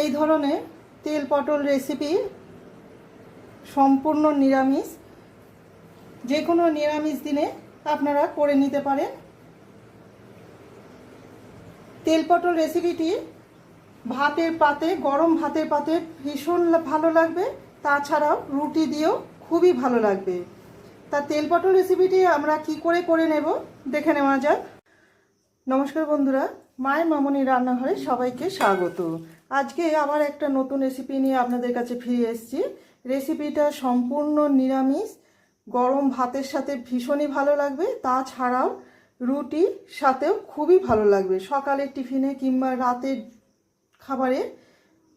এই ধরনের তেল পটল রেসিপি সম্পূর্ণ নিরামিষ। যে কোনো নিরামিষ দিনে আপনারা করে নিতে পারেন। তেল পটল রেসিপিটি ভাতের পাতে, গরম ভাতের পাতে ভীষণ ভালো লাগবে। তাছাড়াও রুটি দিয়েও খুবই ভালো লাগবে। তা তেল পটল রেসিপিটি আমরা কি করে করে নেব দেখে নেওয়া যাক। নমস্কার বন্ধুরা। মায়ের মামনি রান্নাঘরে সবাইকে স্বাগত। আজকে আবার একটা নতুন রেসিপি নিয়ে আপনাদের কাছে ফিরে এসেছি। রেসিপিটা সম্পূর্ণ নিরামিষ, গরম ভাতের সাথে ভীষণই ভালো লাগবে। তাছাড়াও রুটি সাথেও খুবই ভালো লাগবে। সকালের টিফিনে কিংবা রাতের খাবারে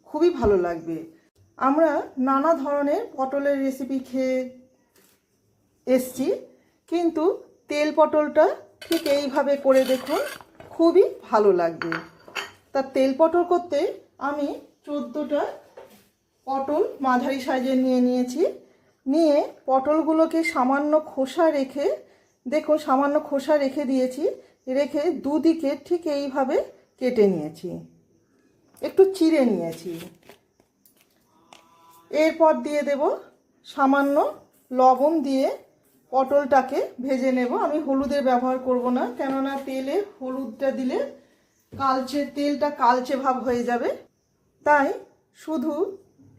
খুবই ভালো লাগবে। আমরা নানা ধরনের পটলের রেসিপি খেয়ে এসছি, কিন্তু তেল পটলটা ঠিক এইভাবে করে দেখুন। খুবই ভালো লাগবে। তা তেল পটল করতে আমি চোদ্দোটা পটল মাঝারি সাইজের নিয়ে নিয়েছি। নিয়ে পটলগুলোকে সামান্য খোসা রেখে, দেখুন সামান্য খোসা রেখে দিয়েছি, রেখে দুদিকে ঠিক এইভাবে কেটে নিয়েছি। একটু চিড়ে নিয়েছি। এরপর দিয়ে দেব সামান্য লবণ দিয়ে পটলটাকে ভেজে নেব। আমি হলুদের ব্যবহার করব না, কেননা তেলে হলুদটা দিলে কালচে, তেলটা কালচে ভাব হয়ে যাবে। তাই শুধু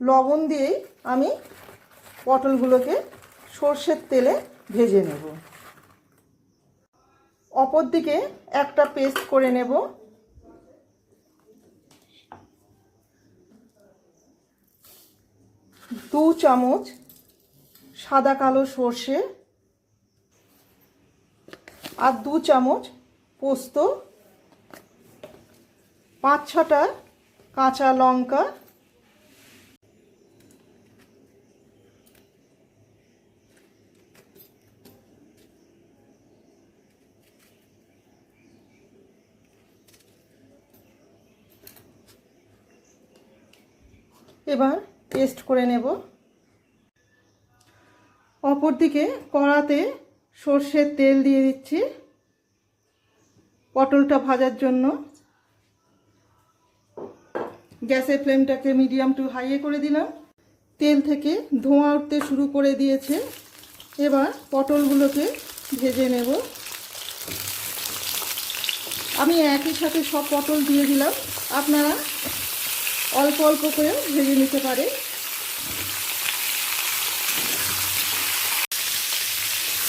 লবণ দিয়েই আমি পটলগুলোকে সর্ষের তেলে ভেজে নেব। অপর দিকে একটা পেস্ট করে নেব। দু চামচ সাদা কালো সর্ষে আর দু চামচ পোস্ত পাঁচ ছটা কাঁচা লঙ্কা এবার পেস্ট করে নেব। অপরদিকে কড়াতে সর্ষের তেল দিয়ে দিচ্ছি। পটলটা ভাজার জন্য। গ্যাসের ফ্লেমটাকে মিডিয়াম টু হাইয়ে করে দিলাম। তেল থেকে ধোঁয়া উঠতে শুরু করে দিয়েছে। এবার পটলগুলোকে ভেজে নেব। আমি একই সাথে সব পটল দিয়ে দিলাম। আপনারা অল্প অল্প করে ভেজে নিতে পারেন।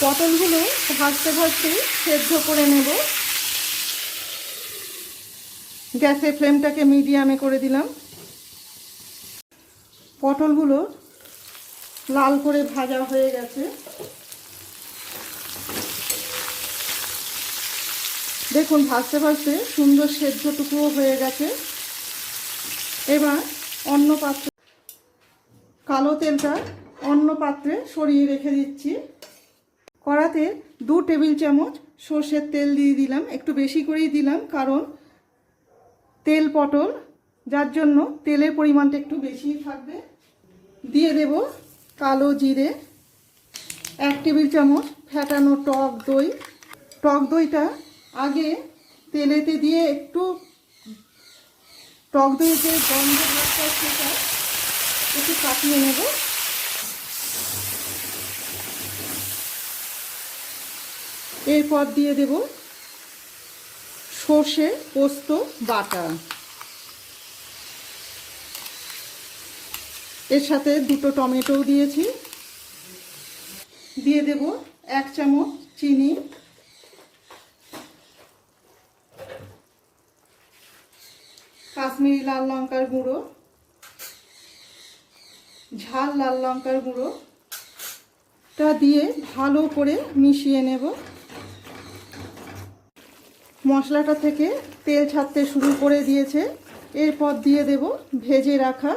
পটলগুলো ভাজতে ভাজতে সেদ্ধ করে নেব। গ্যাসের ফ্লেমটাকে মিডিয়ামে করে দিলাম। পটলগুলো লাল করে ভাজা হয়ে গেছে। দেখুন, ভাজতে ভাজতে সুন্দর সেদ্ধটুকুও হয়ে গেছে। এবার অন্য পাত্রে কালো তেলটা অন্য পাত্রে সরিয়ে রেখে দিচ্ছি। কড়াতে দু টেবিল চামচ সর্ষের তেল দিয়ে দিলাম। একটু বেশি করেই দিলাম, কারণ তেল পটল, যার জন্য তেলের পরিমাণটা একটু বেশি থাকবে। দিয়ে দেব কালো জিরে, এক টেবিল চামচ ফ্যাটানো টক দই। টক দইটা আগে তেলেতে দিয়ে একটু টক দইয়ের যে গন্ধ সেটা একটু কাটিয়ে নেব। এরপর দিয়ে দেব। সর্ষে, পোস্ত, বাটা। এর সাথে দুটো টমেটোও দিয়েছি। দিয়ে দেব এক চামচ চিনি। কাশ্মীরি লাল লঙ্কার গুঁড়ো। ঝাল লাল লঙ্কার গুঁড়ো। টা দিয়ে ভালো করে মিশিয়ে নেব। মশলাটা থেকে তেল ছাড়তে শুরু করে দিয়েছে। এরপর দিয়ে দেব ভেজে রাখা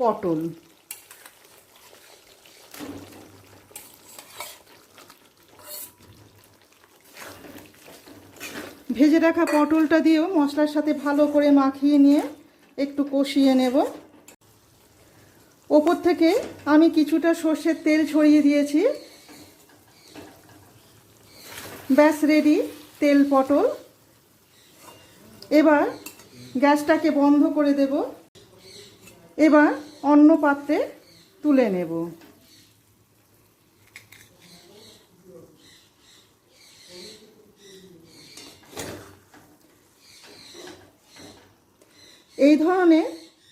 পটল। ভেজে রাখা পটলটা দিয়েও মশলার সাথে ভালো করে মাখিয়ে নিয়ে একটু কষিয়ে নেব। ওপর থেকে আমি কিছুটা সর্ষের তেল ছড়িয়ে দিয়েছি। ব্যাস রেডি তেল পটল। এবার গ্যাসটাকে বন্ধ করে দেব। এবার অন্য পাত্রে তুলে নেব। এই ধরনের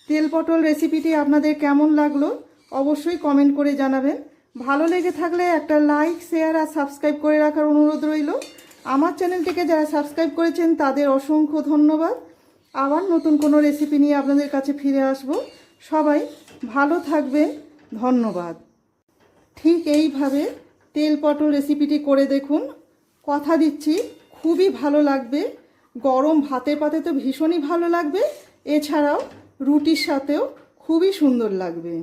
তেল পটল রেসিপিটি আপনাদের কেমন লাগল অবশ্যই কমেন্ট করে জানাবেন। ভালো লেগে থাকলে একটা লাইক, শেয়ার আর সাবস্ক্রাইব করে রাখার অনুরোধ রইল। আমার চ্যানেলটিকে যারা সাবস্ক্রাইব করেছেন, তাদের অসংখ্য ধন্যবাদ। আবার নতুন কোনো রেসিপি নিয়ে আপনাদের কাছে ফিরে আসব। সবাই ভালো থাকবেন, ধন্যবাদ। ঠিক এইভাবে তেল পটল রেসিপিটি করে দেখুন। কথা দিচ্ছি, খুবই ভালো লাগবে। গরম ভাতের পাতে তো ভীষণই ভালো লাগবে। এছাড়াও রুটির সাথেও খুবই সুন্দর লাগবে।